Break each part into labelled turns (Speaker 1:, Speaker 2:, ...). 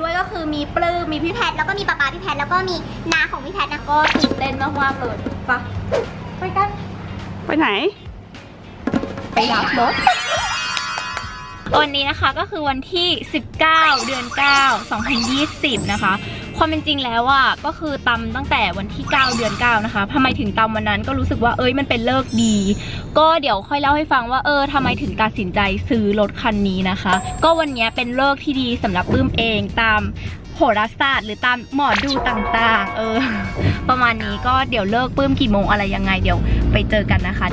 Speaker 1: ด้วยก็คือมีปลื้มมีพี่แพทแล้วก็มีป๊าป๊าพี่แพทแล้วก็มีน้าของพี่แพทนะก็ตื่นเต้นมากๆเลยไปะไปกัน
Speaker 2: ไปไหน
Speaker 1: ไปรับรถวันนี้นะคะก็คือวันที่ 19 เดือน 9 2020 นะคะ ความเป็นจริงแล้วอะก็คือตำตั้งแต่วันที่ 9 เดือน 9 นะคะทำไมถึงตำวันนั้นก็รู้สึกว่าเอ้ยมันเป็นเลิกดี ก็เดี๋ยวค่อยเล่าให้ฟังว่าเออทำไมถึงตัดสินใจซื้อรถคันนี้นะคะ ก็วันนี้เป็นเลิกที่ดีสำหรับปื้มเองตามโหราศาสตร์หรือตามหมอดูต่างๆ เออ ประมาณนี้ก็เดี๋ยวเลิกปื้มกี่โมงอะไรยังไงเดี๋ยวไปเจอกันนะคะ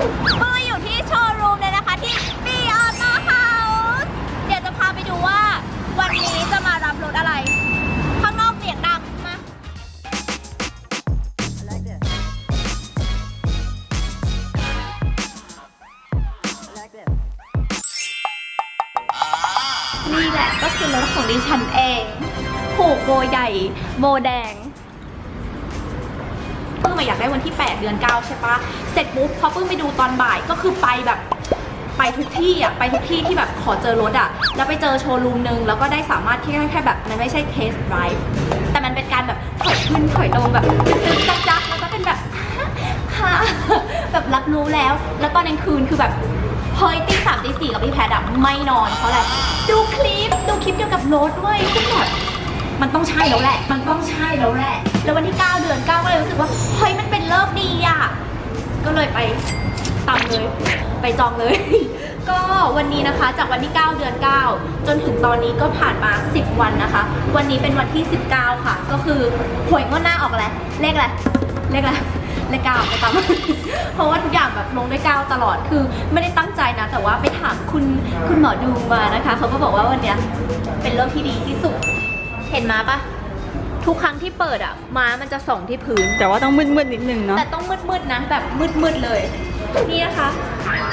Speaker 1: ดิฉันเอง ผูกโบใหญ่ โบแดงเพิ่งมาอยากได้วันที่ 8 เดือน 9 ใช่ปะเสร็จปุ๊บพอเพิ่งไปดูตอนบ่ายก็คือไปแบบไปทุกที่อะไปทุกที่ที่แบบขอเจอรถอะ แล้วไปเจอโชว์รูมนึง แล้วก็ได้สามารถที่แค่แบบมันไม่ใช่เทสไดรฟ์แต่มันเป็นการแบบถอยขึ้นถอยลงแบบตึ๊ดจักแล้วก็เป็นแบบค่ะแบบรับรู้แล้ว แล้วตอนกลางคืนคือแบบ เฮ้ยตีสามตีสี่กับพี่แพทย์อะไม่นอนเพราะอะไรดูคลิปดูคลิปเกี่ยวกับรถด้วยซึ่งแบบมันต้องใช่แล้วแหละ มันต้องใช่แล้วแหละ แล้ววันที่ 9 เดือน 9 ก็เลยรู้สึกว่าเฮ้ยมันเป็นเลิกดีอะก็เลยไปตามเลย ไปจองเลย ก็วันนี้นะคะจากวันที่ 9 เดือน 9 จนถึงตอนนี้ก็ผ่านมา 10 วันนะคะ วันนี้เป็นวันที่ 19 ค่ะ ก็คือหวยงวดหน้าออกอะไรเลขอะไรเลขอะไรเลขเก้าไปตาม เพราะว่าทุกอย่างแบบลงด้วยก้าวตลอดคือไม่ได้ตั้งใจนะ แต่ว่าไปถามคุณคุณหมอดูมานะคะเขาก็บอกว่าวันเนี้ยเป็นเลิกที่ดีที่สุด เห็นม้าปะทุกครั้งที่เปิดอะม้ามันจะส่องที่พื้น
Speaker 2: แต่ว่าต้องมืดๆนิดนึงเนาะ
Speaker 1: แต่ต้องมืดๆนะแบบมืดๆเลย นี่นะคะ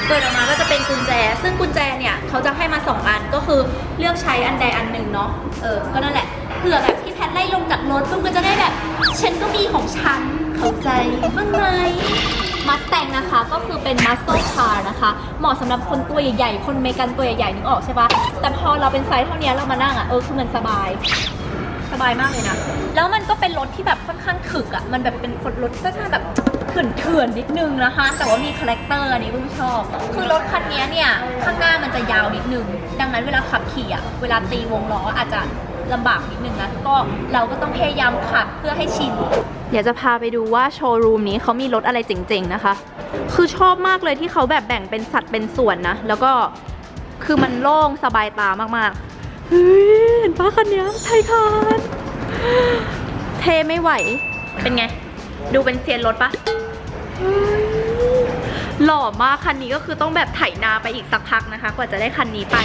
Speaker 1: เปิดออกมาก็จะเป็นกุญแจ ซึ่งกุญแจเนี่ยเขาจะให้มาสองอันก็คือเลือกใช้อันใดอันหนึ่งเนาะเออก็นั่นแหละเผื่อแบบพี่แพทไล่ลงจากรถปุ๊บก็จะได้แบบฉันก็มีของฉันเข้าใจบ้างไหม มัสแตงนะคะก็คือเป็นมัสโซคาร์นะคะ เหมาะสำหรับคนตัวใหญ่ๆ คนเมกันตัวใหญ่ๆนึกออกใช่ปะแต่พอเราเป็นไซส์เท่านี้เรามานั่งอะเออคือมันสบาย สบายมากเลยนะ แล้วมันก็เป็นรถที่แบบค่อนข้างถึกอะ่ะมันแบบเป็นคนรถก็จะแบบเถื่อนนๆนิดนึงนะคะ แต่ว่ามีคาแรคเตอร์อันนี้ปุ้มชอบ คือรถคันนี้เนี่ยข้างหน้ามันจะยาวนิดนึง ดังนั้นเวลาขับขี่อะ่ะเวลาตีวงล้ออาจจะ ลำบากนิดนึงนะก็เราก็ต้องพยายามขับเพื่อให้ชิน เดี๋ยวจะพาไปดูว่าโชว์รูมนี้เขามีรถอะไรเจ๋งๆนะคะ คือชอบมากเลยที่เขาแบบแบ่งเป็นสัดเป็นส่วนนะ แล้วก็คือมันโล่งสบายตามากๆ เฮ้ยเห็นป้าคันนี้ไทยคานเทไม่ไหว เป็นไง ดูเป็นเซียนรถปะหล่อมากคันนี้ก็คือต้องแบบไถนาไปอีกสักพักนะคะ กว่าจะได้คันนี้ไป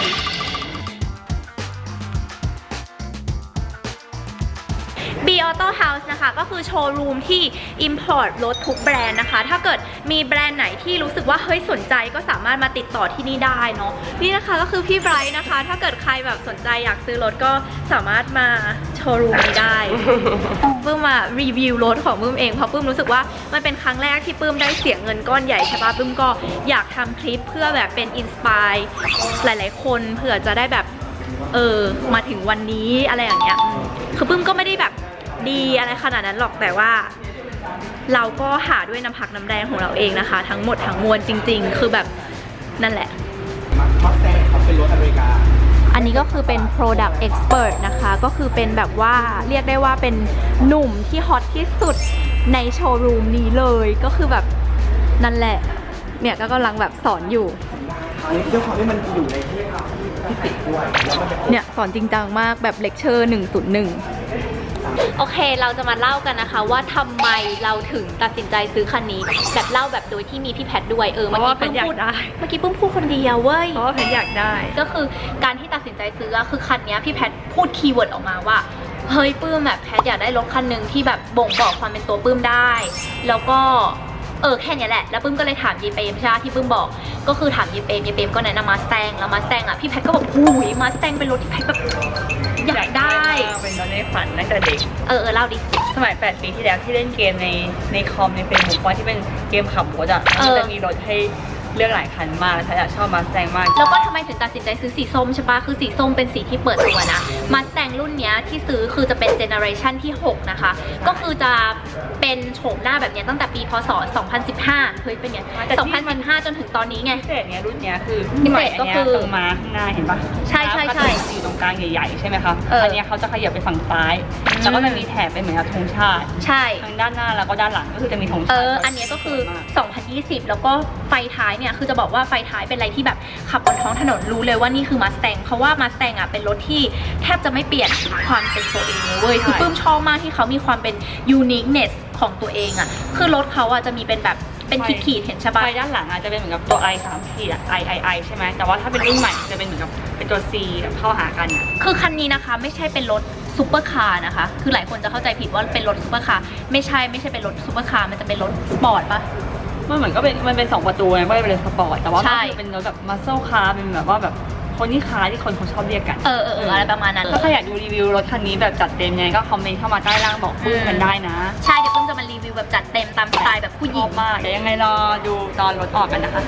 Speaker 1: B Auto House นะคะ ก็คือโชว์รูมที่ Import รถทุกแบรนด์นะคะ ถ้าเกิดมีแบรนด์ไหนที่รู้สึกว่าเฮ้ยสนใจก็สามารถมาติดต่อที่นี่ได้เนาะนี่นะคะก็คือพี่ไบรท์นะคะ ถ้าเกิดใครแบบสนใจอยากซื้อรถก็สามารถมาโชว์รูมนี้ได้ปื้มมารีวิวรถของปื้มเองเพราะปื้มรู้สึกว่ามันเป็นครั้งแรกที่ปื้มได้เสียเงินก้อนใหญ่ใช่ปะปื้มก็อยากทำคลิปเพื่อแบบเป็นอินสปายหลาย ๆ คนเผื่อจะได้แบบเออมาถึงวันนี้อะไรอย่างเงี้ยอืม คือปื้มก็ไม่ได้แบบดีอะไรขนาดนั้นหรอกแต่ว่า เราก็หาด้วยน้ำพักน้ำแรงของเราเองนะคะ ทั้งหมดทั้งมวลจริง ๆ คือแบบนั่นแหละ
Speaker 3: มัสแตงครับเป็นรถอเมริกา
Speaker 1: อันนี้ก็คือเป็น product expert นะคะ ก็คือเป็นแบบว่าเรียกได้ว่าเป็นหนุ่มที่ฮอตที่สุดในโชว์รูมนี้เลย ก็คือแบบนั่นแหละ เนี่ยก็กำลังแบบสอนอยู่
Speaker 3: อันนี้ด้วยความที่มันอยู่ในที่ที่ติดด้วยแล้วมันจะ
Speaker 1: เนี่ยสอนจริงจังมากแบบเลคเชอร์101 โอเค เราจะมาเล่ากันนะคะ ว่าทำไมเราถึงตัดสินใจซื้อคันนี้ แบบเล่าแบบโดยที่มีพี่แพทด้วยเออ
Speaker 2: เพ
Speaker 1: เมื่อ
Speaker 2: ราะว่า
Speaker 1: กี้
Speaker 2: แพท
Speaker 1: เพิ่ง
Speaker 2: อยาก
Speaker 1: พูด
Speaker 2: ได้
Speaker 1: เมื่อกี้เพิ่งพูดคนเดียวเว้ย
Speaker 2: เพราะว่าแพทอยากได้
Speaker 1: ก็คือการที่ตัดสินใจซื้ออะคือคันเนี้ยพี่แพทพูดคีย์เวิร์ดออกมาว่า เฮ้ยปื้มแบบแพทอยากได้รถคันหนึ่งที่แบบบ่งบอกความเป็นตัวปื้มได้ แล้วก็ เออแค่เนี้ยแหละ แล้วปื้มก็เลยถามยีเปมใช่ไหมที่ปื้มบอก ก็คือถามยีเปมยีเปมก็แนะนำมาสแตงแล้วมาสแตงอะพี่แพทก็บอกหูยมาสแตงเป็นรถที่แพทแบบอยากได้
Speaker 2: เป็นรถในฝันตั้งแต่เด็ก
Speaker 1: เออเออเล่าดิ
Speaker 2: สมัย 8 ปีที่แล้วที่เล่นเกมในในคอมในเฟซบุ๊กว่าที่เป็นเกมขับรถอะ
Speaker 1: เออ
Speaker 2: มันจะมีรถให้ เลือกหลายคันมากแล้วฉันอยากชอบมาสแตงมาก
Speaker 1: แล้วก็ทำไมถึงตัดสินใจซื้อสีส้มใช่ปะคือสีส้มเป็นสีที่เปิดตัวนะมาส t ตงรุ่นเนี้ยที่ซื้อคือจะเป็นเจเนอเรชันที่ 6 นะคะ ก็คือจะเป็นโฉมหน้าแบบเนี้ยตั้งแต่ปีพศ 2015 เฮ้ยเป็นไง2015 จนถึงตอนนี้ไง
Speaker 2: พิเศษเนี้ยรุ่นเนี้ยคือ
Speaker 1: พิเศษ
Speaker 2: ใหม่
Speaker 1: ก็
Speaker 2: นนี้ย
Speaker 1: คือ
Speaker 2: ตรงมาข้างหน้าเห็นปะ
Speaker 1: ใช่ใช่ใช่
Speaker 2: แล้วก็จะอยู่ตรงกลางใหญ่ๆใช่ไหมคะ
Speaker 1: เอออั
Speaker 2: นเนี้ยเขาจะขยับไปฝั่งซ้าย
Speaker 1: อืม
Speaker 2: แล้วก็จะมีแถบเป็นเหมือนกับธงชาติ
Speaker 1: ใช่
Speaker 2: ทางด้านหน้าแล้วก็ด้านหลังก็คือจะมีธง
Speaker 1: เอ
Speaker 2: ชาติ
Speaker 1: ออันเนี้ยก็คือ
Speaker 2: มาก
Speaker 1: 2020 แล้วก็ไฟท้ายเนี่ยคือจะบอกว่าไฟท้ายเป็นอะไรที่แบบขับบนท้องถนนรู้เลยว่านี่คือมาส t ตงเพราะว่ามาส t ตงอะเป็นรถที่แทบจะไม่เปลี่ยนความเป็นตัวเองเลยเว้ยคือปลื้มชอบมากที่เขามีความเป็น uniqueness ของตัวเองอะคือรถเขาอะจะมีเป็นแบบเป็นขีดๆเห็นใช่
Speaker 2: ไฟ
Speaker 1: ปะ
Speaker 2: ด้านหลังอาจจะเป็นเหมือนกับตัว i สามขีดอะ i i i ใช่ไหมแต่ว่าถ้าเป็นรุ่นใหม่จะเป็นเหมือนกับเป็นตัว c แบบเข้าหากันอะ
Speaker 1: คือคันนี้นะคะไม่ใช่เป็นรถซูเปอร์คาร์นะคะ คือหลายคนจะเข้าใจผิดว่าเป็นรถซูเปอร์คาร์ ไม่ใช่ ไม่ใช่เป็นรถซูเปอร์คาร์ มันจะเป็นรถสปอร์ตปะ
Speaker 2: มันเหมือนก็เป็นมันเป็นสองประตูไงก็เลยเป็นสปอร์ตแต่ว่า
Speaker 1: ใช่
Speaker 2: ก็คือเป็นรถแบบมัสเซลคาร์เป็นแบบว่าแบบคนที่คาร์ที่คนเขาชอบเรียกกัน
Speaker 1: เออเออเอออะไรประมาณนั้น
Speaker 2: ถ้าใครอยากดูรีวิวรถคันนี้แบบจัดเต็มยังไงก็คอมเมนต์เข้ามาใต้ล่างบอกปื้มกันได้นะ
Speaker 1: ใช่เดี๋ยวเพิ่งจะมารีวิวแบบจัดเต็มตามสไตล์แบบผู้ห
Speaker 2: ช
Speaker 1: ญิ
Speaker 2: องบมากเดี๋ยวยังไงรอดูตอนรถออกกันนะคะ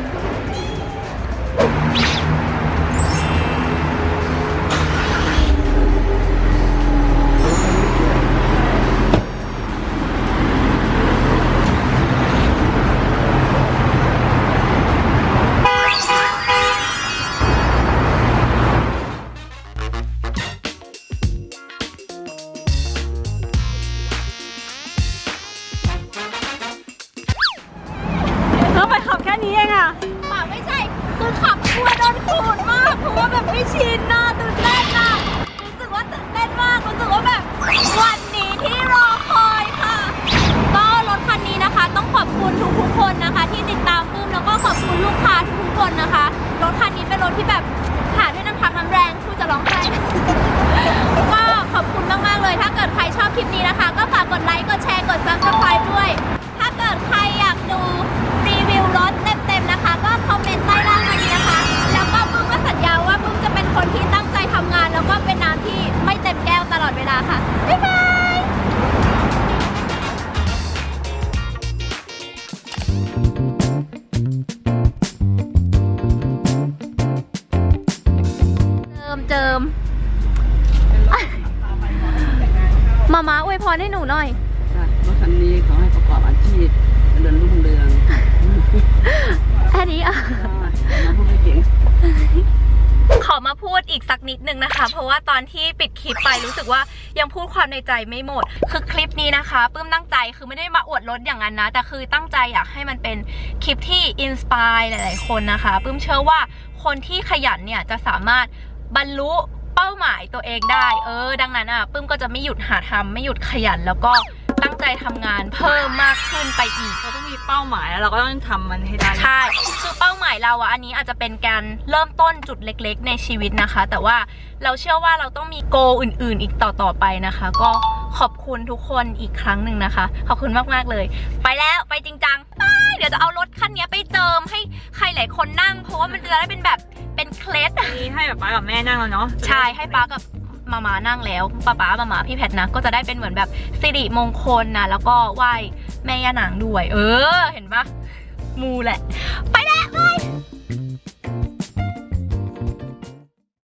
Speaker 2: คน
Speaker 1: นะคะ รถคันนี้เป็นรถที่แบบหาด้วยน้ำพักน้ำแรงพูดจะร้องไห้ รให้หนูหน่อย
Speaker 4: รถคันนี้ขอให้ประกอบอาชีพเจริญรุ่งเรือง
Speaker 1: แค่นี้อะ
Speaker 4: น้องผู้ไม่เก่ง
Speaker 1: ขอมาพูดอีกสักนิดนึงนะคะ เพราะว่าตอนที่ปิดคลิปไปรู้สึกว่ายังพูดความในใจไม่หมด คือคลิปนี้นะคะปื้มตั้งใจคือไม่ได้มาอวดรถอย่างนั้นนะ แต่คือตั้งใจอยากให้มันเป็นคลิปที่อินสปายหลาย ๆ คนนะคะปื้มเชื่อว่าคนที่ขยันเนี่ยจะสามารถบรรลุ เป้าหมายตัวเองได้ เออ ดังนั้นอะปื้มก็จะไม่หยุดหาทำไม่หยุดขยันแล้วก็ตั้งใจทำงานเพิ่มมากขึ้นไปอีก
Speaker 2: เราต้องมีเป้าหมายแล้วเราก็ต้องทำมันให้ได้
Speaker 1: ใช่ คือเป้าหมายเราอะอันนี้อาจจะเป็นการเริ่มต้นจุดเล็ก ๆ ในชีวิตนะคะ แต่ว่าเราเชื่อว่าเราต้องมีโกอื่น ๆ อีกต่อๆไปนะคะ ก็ ขอบคุณทุกคนอีกครั้งหนึ่งนะคะ ขอบคุณมากๆเลย ไปแล้วไปจริงจังไปเดี๋ยวจะเอารถคันนี้ไปเจิมให้ใครหลายคนนั่ง เพราะว่ามันจะได้เป็นแบบเป็นเคล็ด
Speaker 2: นี่ให้แบบป้ากับแม่นั่งแล้วเนาะ
Speaker 1: ใช่ให้ป้ากับมามานั่งแล้วป้าป้ามามาพี่แพทนะ ก็จะได้เป็นเหมือนแบบสิริมงคลนะแล้วก็ไหว้แม่ย่านางด้วย เออ เห็นปะมูแหละ ไปแล้วไป